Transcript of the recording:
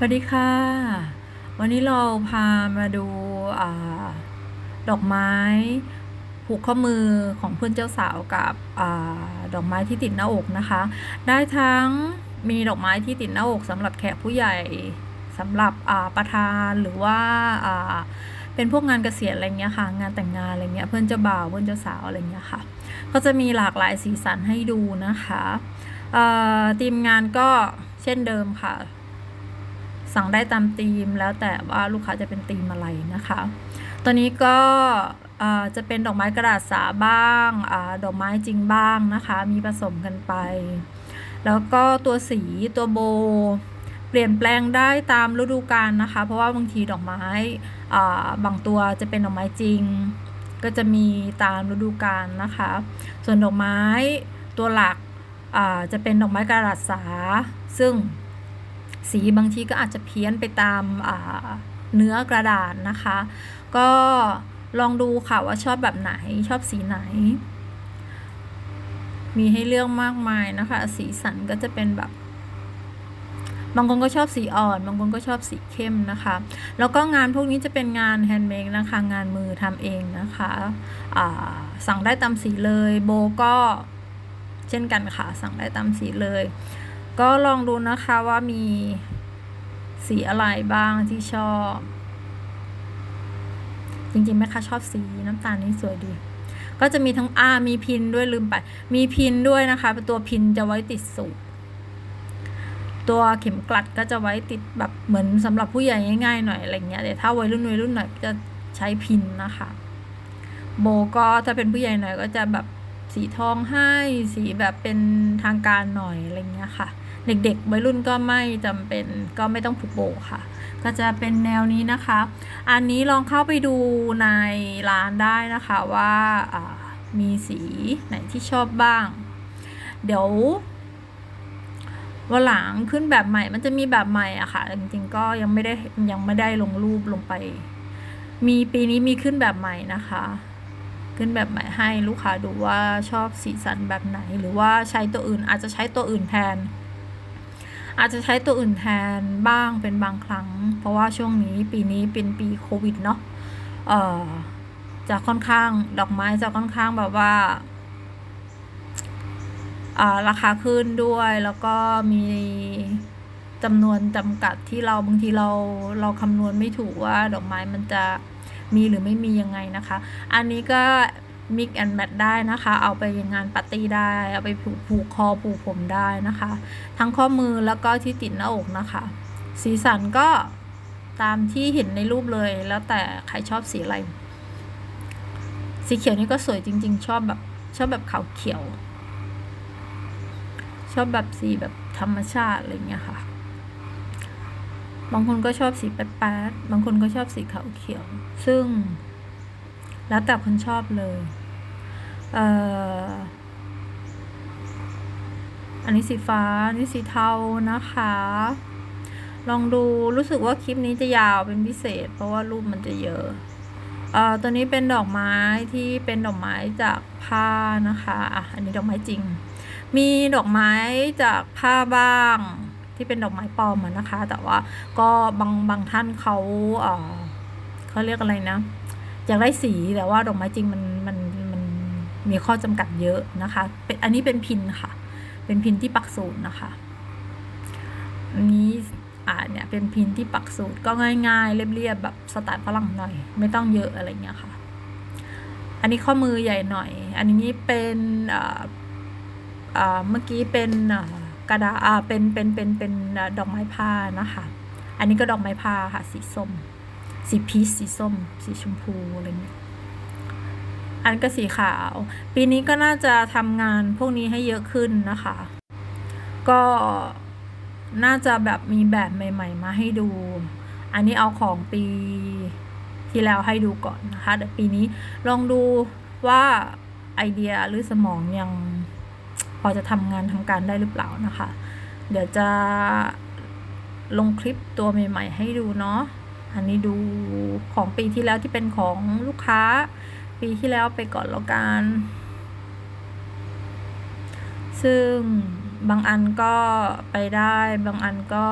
สวัสดีค่ะ วันนี้เราพามาดูอดอกไม้ผูกข้อมือของเพื่อนเจ้าสาวกับอดอกไม้ที่ติดหน้าอกนะคะ ได้ทั้งมีดอกไม้ที่ติดหน้าอกสำหรับแขกผู้ใหญ่สำหรับอ่าประธานหรือว่าเป็นพวกงานเกษียณอะไรเงี้ยค่ะ งานแต่งงานอะไรเงี้ยเพื่อนเจ้าบ่าวเพื่อนเจ้าสาวอะไรเงี้ยค่ะ ก็จะมีหลากหลายสีสันให้ดูนะคะทีมงานก็เช่นเดิมค่ะ สั่งได้ตามธีมแล้วแต่ว่าลูกค้าจะเป็นธีมอะไรนะคะ ตัวนี้ก็จะเป็นดอกไม้กระดาษสาบ้างอาดอกไม้จริงบ้างนะคะ มีผสมกันไป แล้วก็ตัวสีตัวโบ เปลี่ยนแปลงได้ตามฤดูกาลนะคะ เพราะว่าบางทีดอกไม้าบางตัวจะเป็นดอกไม้จริง ก็จะมีตามฤดูกาลนะคะ ส่วนดอกไม้ตัวหลักจะเป็นดอกไม้กระดาษสา ซึ่ง สีบางทีก็อาจจะเพี้ยนไปตามาเนื้อกระดาษนะคะ ก็ลองดูค่ะว่าชอบแบบไหนชอบสีไหน มีให้เลือกมากมายนะคะ สีสันก็จะเป็นแบบ บางคนก็ชอบสีอ่อน บางคนก็ชอบสีเข้มนะคะ แล้วก็งานพวกนี้จะเป็นงานแฮนด์เมดนะคะงานมือทำเองนะคะสั่งได้ตามสีเลย โบก็เช่นกันค่ะ สั่งได้ตามสีเลย ก็ลองดูนะคะว่ามีสีอะไรบ้างที่ชอบ จริงๆแม่ค้าชอบสีน้ำตาลนี่สวยดี ก็จะมีทั้งอามีพินด้วยลืมไป มีพินด้วยนะคะตัวพินจะไว้ติดสูบตัวเข็มกลัดก็จะไว้ติดแบบเหมือนสำหรับผู้ใหญ่ง่ายๆหน่อยอะไรเงี้ยแต่ถ้าวัยรุ่นวัยรุ่นหน่อยจะใช้พินนะคะ โบก็ถ้าเป็นผู้ใหญ่หน่อยก็จะแบบสีทองให้สีแบบเป็นทางการหน่อยอะไรเงี้ยค่ะ เด็กๆวัยรุ่นก็ไม่จำเป็นก็ไม่ต้องผูกโบค่ะ ก็จะเป็นแนวนี้นะคะ อันนี้ลองเข้าไปดูในร้านได้นะคะว่าอ่ามีสีไหนที่ชอบบ้าง เดี๋ยววันหลังขึ้นแบบใหม่ มันจะมีแบบใหม่อะค่ะ จริงๆก็ยังไม่ได้ยังไม่ได้ลงรูปลงไป มีปีนี้มีขึ้นแบบใหม่นะคะ ขึ้นแบบใหม่ให้ลูกค้าดูว่าชอบสีสันแบบไหน หรือว่าใช้ตัวอื่นอาจจะใช้ตัวอื่นแทน อาจจะใช้ตัวอื่นแทนบ้างเป็นบางครั้ง เพราะว่าช่วงนี้ปีนี้เป็นปีโควิดเนาะเอ่อจะค่อนข้างดอกไม้จะค่อนข้างแบบว่าอ่าราคาขึ้นด้วยแล้วก็มีจำนวนจำกัดที่เราบางทีเราเราคำนวณไม่ถูกว่าดอกไม้มันจะมีหรือไม่มียังไงนะคะ อันนี้ก็ mix and match ได้นะคะ เอาไปงานปาร์ตี้ได้ เอาไปผูกผูกคอผูกผมได้นะคะ ทั้งข้อมือแล้วก็ที่ติดหน้าอกนะคะ สีสันก็ตามที่เห็นในรูปเลย แล้วแต่ใครชอบสีอะไร สีเขียวนี่ก็สวยจริง ๆ ชอบแบบชอบแบบขาวเขียว ชอบแบบสีแบบธรรมชาติอะไรเงี้ยค่ะ บางคนก็ชอบสีแป๊ดๆบางคนก็ชอบสีขาวเขียว ซึ่ง แล้วแต่คนชอบเลยเอ่ออันนี้สีฟ้า อันนี้สีเทานะคะ ลองดูรู้สึกว่าคลิปนี้จะยาวเป็นพิเศษ เพราะว่ารูปมันจะเยอะเอ่อตัวนี้เป็นดอกไม้ที่เป็นดอกไม้จากผ้านะคะอะอันนี้ดอกไม้จริง มีดอกไม้จากผ้าบ้าง ที่เป็นดอกไม้ปลอมนะคะ แต่ว่าก็บางบางท่านเขาเอ่อเขาเรียกอะไรนะ อยากได้สีแต่ว่าดอกไม้จริงมันมันมันมีข้อจำกัดเยอะนะคะเป็นอันนี้เป็นพินค่ะ เป็นพินที่ปักสูตรนะคะอันนี้อ่าเนี่ยเป็นพินที่ปักสูตรก็ง่ายๆ เรียบๆแบบสไตล์ฝรั่งหน่อย ไม่ต้องเยอะอะไรเงี้ยค่ะ อันนี้ข้อมือใหญ่หน่อย อันนี้เป็นอ่าอ่าเมื่อกี้เป็นอ่ากระดาษอ่าเป็นเป็นเป็นเป็นดอกไม้ผ้านะคะ อันนี้ก็ดอกไม้ผ้าค่ะสีส้ม สีพีชสีส้ม สีชมพูอะไรเงี้ยอันก็สีขาว ปีนี้ก็น่าจะทำงานพวกนี้ให้เยอะขึ้นนะคะ ก็น่าจะแบบมีแบบใหม่ ๆ มาให้ดู อันนี้เอาของปีที่แล้วให้ดูก่อนนะคะเดี๋ยวปีนี้ลองดูว่าไอเดียหรือสมองยังพอจะทำงานทำการได้หรือเปล่านะคะ เดี๋ยวจะลงคลิปตัวใหม่ ๆ ให้ดูเนาะ อันนี้ดูของปีที่แล้วที่เป็นของลูกค้า ปีที่แล้วไปก่อนแล้วกัน ซึ่งบางอันก็ไปได้ บางอันก็